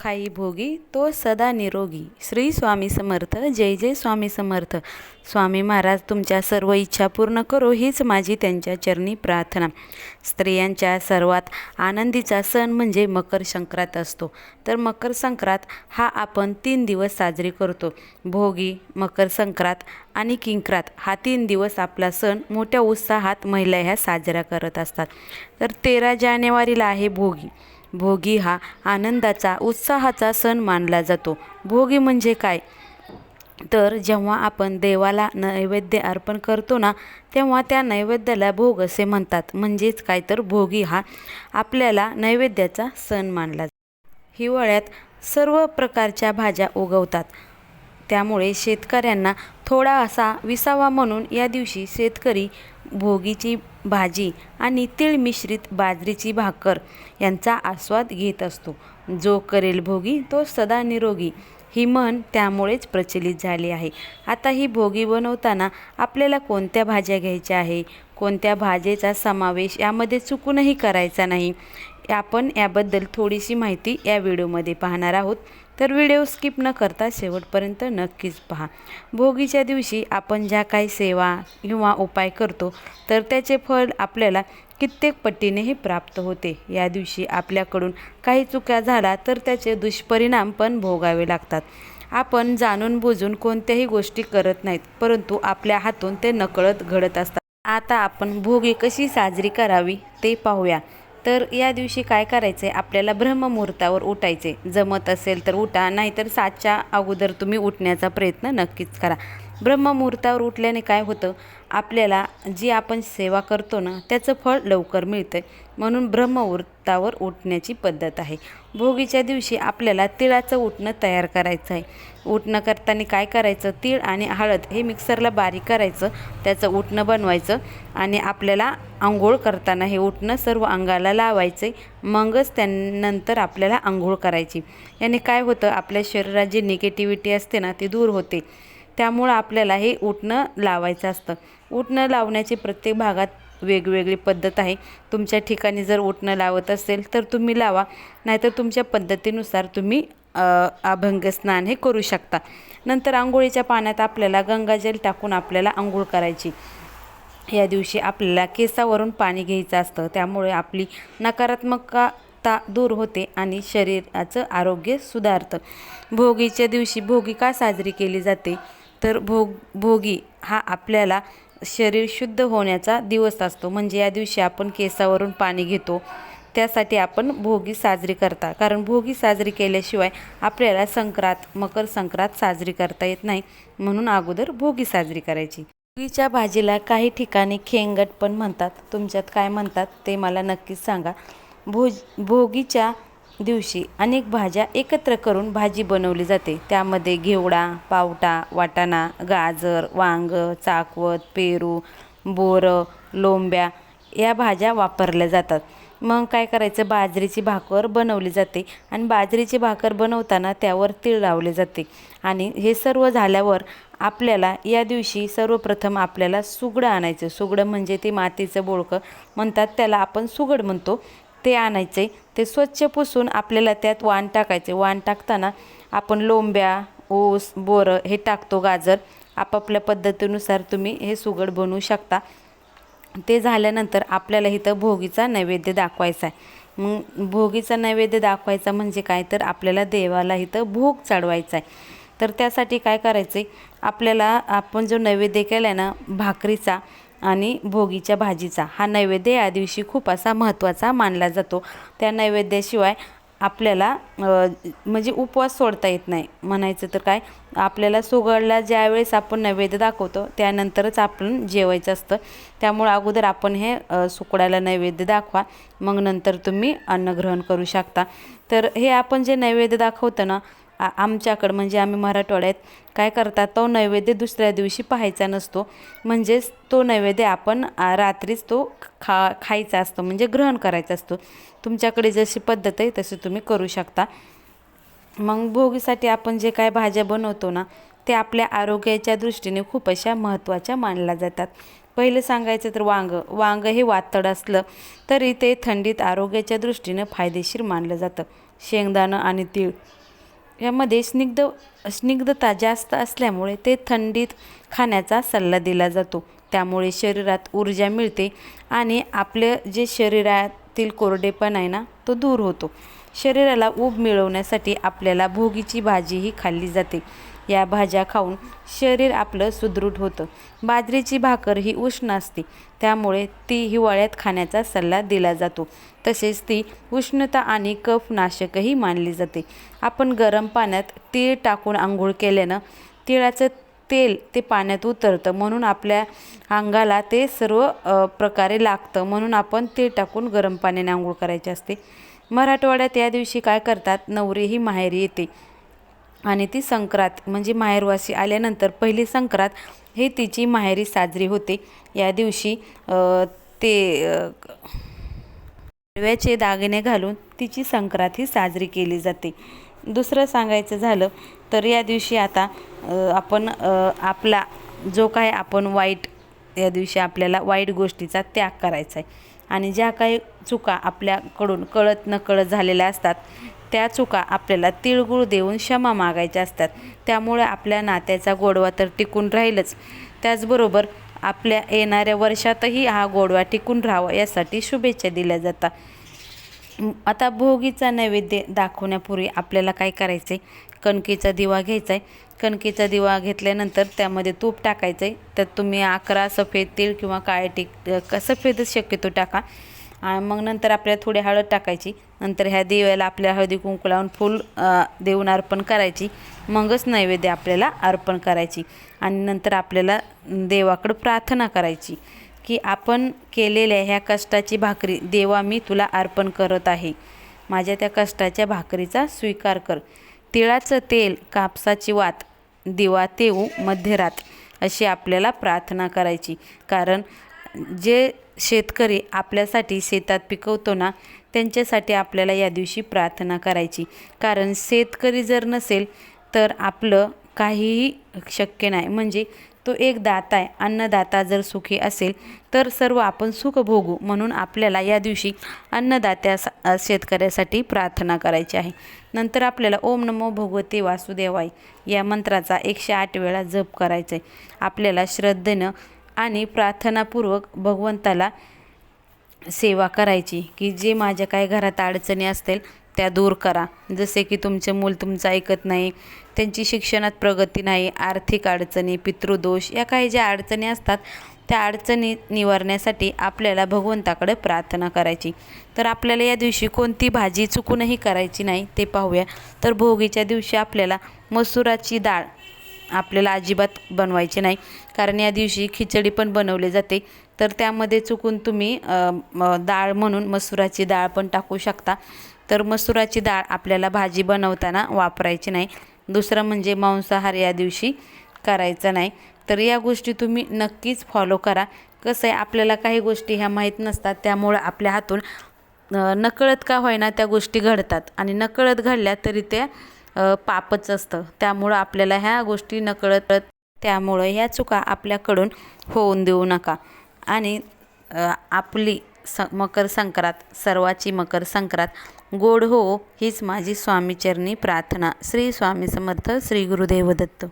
खाई भोगी तो सदा निरोगी. श्री स्वामी समर्थ. जय जय स्वामी समर्थ. स्वामी महाराज तुमच्या सर्व इच्छा पूर्ण करो हीच माझी त्यांच्या चरणी प्रार्थना. स्त्रियांच्या सर्वात आनंदीचा सण म्हणजे मकर संक्रांत असतो. तर मकर संक्रांत हा आपण तीन दिवस साजरी करतो. भोगी मकर संक्रांत आणि किंक्रात. हा तीन दिवस आपला सण मोठ्या उत्साहात महिला ह्या साजरा करत असतात. तर तेरा जानेवारीला आहे भोगी. भोगी हा आनंदाचा उत्साहाचा सण मानला जातो. भोगी म्हणजे काय? तर जेव्हा आपण देवाला नैवेद्य अर्पण करतो ना तेव्हा त्या नैवेद्याला भोग असे म्हणतात. म्हणजेच काय? तर भोगी हा आपल्याला नैवेद्याचा सण मानला जातो. हिवाळ्यात सर्व प्रकारच्या भाज्या उगवतात. त्यामुळे शेतकऱ्यांना थोडा असा विसावा म्हणून या दिवशी शेतकरी भोगीची भाजी आणि तीळ मिश्रित बाजरीची भाकर यांचा आस्वाद घेत असतो. जो करेल भोगी तो सदा निरोगी. ही म्हण त्यामुळेच प्रचलित झाली आहे. आता ही भोगी बनवताना आपल्याला कोणत्या भाज्या घ्यायच्या आहे? कोणत्या भाजेचा समावेश यामध्ये चुकूनही करायचा नाही? आपण याबद्दल थोडीशी माहिती या व्हिडिओमध्ये पाहणार आहोत. तर व्हिडिओ स्किप न करता शेवटपर्यंत नक्कीच पहा. भोगीच्या दिवशी आपण ज्या काही सेवा किंवा उपाय करतो तर त्याचे फळ आपल्याला कित्येक पट्टीनेही प्राप्त होते. या दिवशी आपल्याकडून काही चुका झाला तर त्याचे दुष्परिणाम पण भोगावे लागतात. आपण जाणून बुजून कोणत्याही गोष्टी करत नाहीत परंतु आपल्या हातून ते नकळत घडत असतात. आता आपण भोगी कशी साजरी करावी ते पाहूया. तर या दिवशी काय करायचं आहे आपल्याला ब्रह्ममुहूर्तावर उठायचे जमत असेल तर उठा नाहीतर सातच्या अगोदर तुम्ही उठण्याचा प्रयत्न नक्कीच करा. ब्रह्ममुहूर्तावर उठल्याने काय होतं? आपल्याला जी आपण सेवा करतो ना त्याचं फळ लवकर मिळतं म्हणून ब्रह्ममुहूर्तावर उठण्याची पद्धत आहे. भोगीच्या दिवशी आपल्याला तिळाचं उठणं तयार करायचं आहे. उठणं करताना काय करायचं? तीळ आणि हळद हे मिक्सरला बारीक करायचं त्याचं उठणं बनवायचं आणि आपल्याला आंघोळ करताना हे उठणं सर्व अंगाला लावायचं. मगच त्यानंतर आपल्याला आंघोळ करायची. याने काय होतं? आपल्या शरीरात जी निगेटिव्हिटी असते ना ती दूर होते. त्यामुळं आपल्याला हे उठणं लावायचं असतं. उठणं लावण्याची प्रत्येक भागात वेगवेगळी पद्धत आहे. तुमच्या ठिकाणी जर उठणं लावत असेल तर तुम्ही लावा. नाहीतर तुमच्या पद्धतीनुसार तुम्ही अभंग स्नान हे करू शकता. नंतर आंघोळीच्या पाण्यात आपल्याला गंगाजल टाकून आपल्याला आंघोळ करायची. या दिवशी आपल्याला केसावरून पाणी घ्यायचं असतं. त्यामुळे आपली नकारात्मकता दूर होते आणि शरीराचं आरोग्य सुधारतं. भोगीच्या दिवशी भोगी का साजरी केली जाते? तर भोग भोगी हा आपल्याला शरीर शुद्ध होण्याचा दिवस असतो. म्हणजे या दिवशी आपण केसावरून पाणी घेतो. त्यासाठी आपण भोगी साजरी करता. कारण भोगी साजरी केल्याशिवाय आपल्याला संक्रांत मकर संक्रांत साजरी करता येत नाही. म्हणून अगोदर भोगी साजरी करायची. भोगीच्या भाजीला काही ठिकाणी खेंगट पण म्हणतात. तुमच्यात काय म्हणतात ते मला नक्कीच सांगा. भोज भोगीच्या दिवशी अनेक भाज्या एकत्र करून भाजी बनवली जाते. त्यामध्ये घेवडा पावटा वाटाणा गाजर वांग चाकवत पेरू बोरं लोंब्या या भाज्या वापरल्या जातात. मग काय करायचं? बाजरीची भाकर बनवली जाते आणि बाजरीची भाकर बनवताना त्यावर तीळ लावले जाते. आणि हे सर्व झाल्यावर आपल्याला या दिवशी सर्वप्रथम आपल्याला सुगडं आणायचं. सुगडं म्हणजे ते मातीचं बोळकं म्हणतात त्याला आपण सुगड म्हणतो. ते आणायचे. ते स्वच्छ पुसून आपल्याला त्यात वाण टाकायचे. वाण टाकताना आपण लोंब्या ऊस बोरं हे टाकतो गाजर. आपापल्या पद्धतीनुसार तुम्ही हे सुगड बनवू शकता. ते झाल्यानंतर आपल्याला इथं भोगीचा नैवेद्य दाखवायचा आहे. मग भोगीचा नैवेद्य दाखवायचा म्हणजे काय? तर आपल्याला देवाला इथं भोग चढवायचा आहे. तर त्यासाठी काय करायचं? आहे आपल्याला आपण जो नैवेद्य केला आहे ना भाकरीचा आणि भोगीच्या भाजीचा. हा नैवेद्य या दिवशी खूप असा महत्त्वाचा मानला जातो. त्या नैवेद्याशिवाय आपल्याला म्हणजे उपवास सोडता येत नाही. म्हणायचं तर काय? आपल्याला सुगडला ज्यावेळेस आपण नैवेद्य दाखवतो त्यानंतरच आपण जेवायचं असतं. त्यामुळं अगोदर आपण हे सुकडाला नैवेद्य दाखवा. मग नंतर तुम्ही अन्नग्रहण करू शकता. तर हे आपण जे नैवेद्य दाखवतो ना आमच्याकडं म्हणजे आम्ही मराठवाड्यात काय करतात तो नैवेद्य दुसऱ्या दिवशी पाहायचा नसतो. म्हणजेच तो नैवेद्य आपण रात्रीच तो खा खायचा असतो म्हणजे ग्रहण करायचा असतो. तुमच्याकडे जशी पद्धत आहे तशी तुम्ही करू शकता. मग भोगीसाठी आपण जे काय भाज्या बनवतो ना ते आपल्या आरोग्याच्या दृष्टीने खूप अशा महत्त्वाच्या मानल्या जातात. पहिलं सांगायचं तर वांग. वांग हे वातड असलं तरी ते थंडीत आरोग्याच्या दृष्टीनं फायदेशीर मानलं जातं. शेंगदाणं आणि तीळ. यामध्ये स्निग्ध स्निग्धता जास्त असल्यामुळे ते थंडीत खाण्याचा सल्ला दिला जातो. त्यामुळे शरीरात ऊर्जा मिळते आणि आपलं जे शरीरातील कोरडेपण आहे ना तो दूर होतो. शरीराला ऊब मिळवण्यासाठी आपल्याला भोगीची भाजीही खाल्ली जाते. या भाज्या खाऊन शरीर आपलं सुदृढ होतं. बाजरीची भाकर ही उष्ण असते त्यामुळे ती हिवाळ्यात खाण्याचा सल्ला दिला जातो. तसेच ती उष्णता आणि कफनाशकही मानली जाते. आपण गरम पाण्यात तीळ टाकून आंघोळ केल्यानं तिळाचं तेल ते पाण्यात उतरतं म्हणून आपल्या अंगाला ते सर्व प्रकारे लागतं म्हणून आपण तीळ टाकून गरम पाण्याने आंघोळ करायची असते. मराठवाड्यात या दिवशी काय करतात? नवरी ही माहेरी येते. आणि ती संक्रांत म्हणजे माहेरवासी आल्यानंतर पहिली संक्रांत हे तिची माहेरी साजरी होते. या दिवशी ते अ, दागिने घालून तिची संक्रांत ही साजरी केली जाते. दुसरं सांगायचं झालं तर या दिवशी आता आपण आपला जो काय आपण वाईट या दिवशी आपल्याला वाईट गोष्टीचा त्याग करायचा आहे. आणि ज्या काही चुका आपल्याकडून कळत नकळत झालेल्या असतात त्या चुका आपल्याला तिळगुळ देऊन क्षमा मागायच्या असतात. त्यामुळे आपल्या नात्याचा गोडवा तर टिकून राहीलच. त्याचबरोबर आपल्या येणाऱ्या वर्षातही हा गोडवा टिकून राहावा यासाठी शुभेच्छा दिल्या जातात. आता भोगीचा नैवेद्य दाखवण्यापूर्वी आपल्याला काय करायचं आहे कणकेचा दिवा घ्यायचा आहे कणकेचा दिवा घेतल्यानंतर त्यामध्ये तूप टाकायचं आहे तर तुम्ही अकरा सफेद तीळ किंवा काळे टीक क सफेदच शक्यतो टाका. आणि मग नंतर आपल्याला थोडी हळद टाकायची. नंतर ह्या देवाला आपल्या हळदी कुंकू लावून फुल देऊन अर्पण करायची. मगच नैवेद्य आपल्याला अर्पण करायची. आणि नंतर आपल्याला देवाकडं प्रार्थना करायची की आपण केलेल्या ह्या कष्टाची भाकरी देवा मी तुला अर्पण करत आहे. माझ्या त्या कष्टाच्या भाकरीचा स्वीकार कर. तिळाचं तेल कापसाची वात दिवा तेऊ मध्यरात अशी आपल्याला प्रार्थना करायची. कारण जे शेतकरी आपल्यासाठी शेतात पिकवतो ना त्यांच्यासाठी आपल्याला या दिवशी प्रार्थना करायची. कारण शेतकरी जर नसेल तर आपलं काहीही शक्य नाही. म्हणजे तो एक दाता आहे. अन्नदाता जर सुखी असेल तर सर्व आपण सुख भोगू. म्हणून आपल्याला या दिवशी अन्नदात्या सा- शेतकऱ्यासाठी प्रार्थना करायची आहे. नंतर आपल्याला ओम नमो भगवते वासुदेवाय या मंत्राचा एकशे आठ वेळा जप करायचा आहे आपल्याला श्रद्धेनं आणि प्रार्थनापूर्वक भगवंताला सेवा करायची की जे माझ्या काही घरात अडचणी असतील त्या दूर करा. जसे की तुमचे मूल तुमचं ऐकत नाही त्यांची शिक्षणात प्रगती नाही आर्थिक अडचणी पितृदोष या काही ज्या अडचणी असतात त्या अडचणी निवारण्यासाठी आपल्याला भगवंताकडे प्रार्थना करायची. तर आपल्याला या दिवशी कोणती भाजी चुकूनही करायची नाही ते पाहूया. तर भोगीच्या दिवशी आपल्याला मसुराची डाळ आपल्याला अजिबात बनवायची नाही. कारण या दिवशी खिचडी पण बनवली जाते. तर त्यामध्ये चुकून तुम्ही डाळ म्हणून मसुराची डाळ पण टाकू शकता. तर मसुराची डाळ आपल्याला भाजी बनवताना वापरायची नाही. दुसरं म्हणजे मांसाहार या दिवशी करायचा नाही. तर या गोष्टी तुम्ही नक्कीच फॉलो करा. कसं आहे आपल्याला काही गोष्टी ह्या माहीत नसतात. त्यामुळं आपल्या हातून नकळत का होईना त्या गोष्टी घडतात. आणि नकळत घडल्या तरी त्या पापच असतं. त्यामुळं आपल्याला ह्या गोष्टी नकळत त्यामुळं ह्या चुका आपल्याकडून होऊन देऊ नका. आणि आपली स मकर संक्रांत सर्वाची मकर संक्रांत गोड हो हीच माझी स्वामीचरणी प्रार्थना. श्री स्वामी समर्थ श्री गुरुदेव दत्त.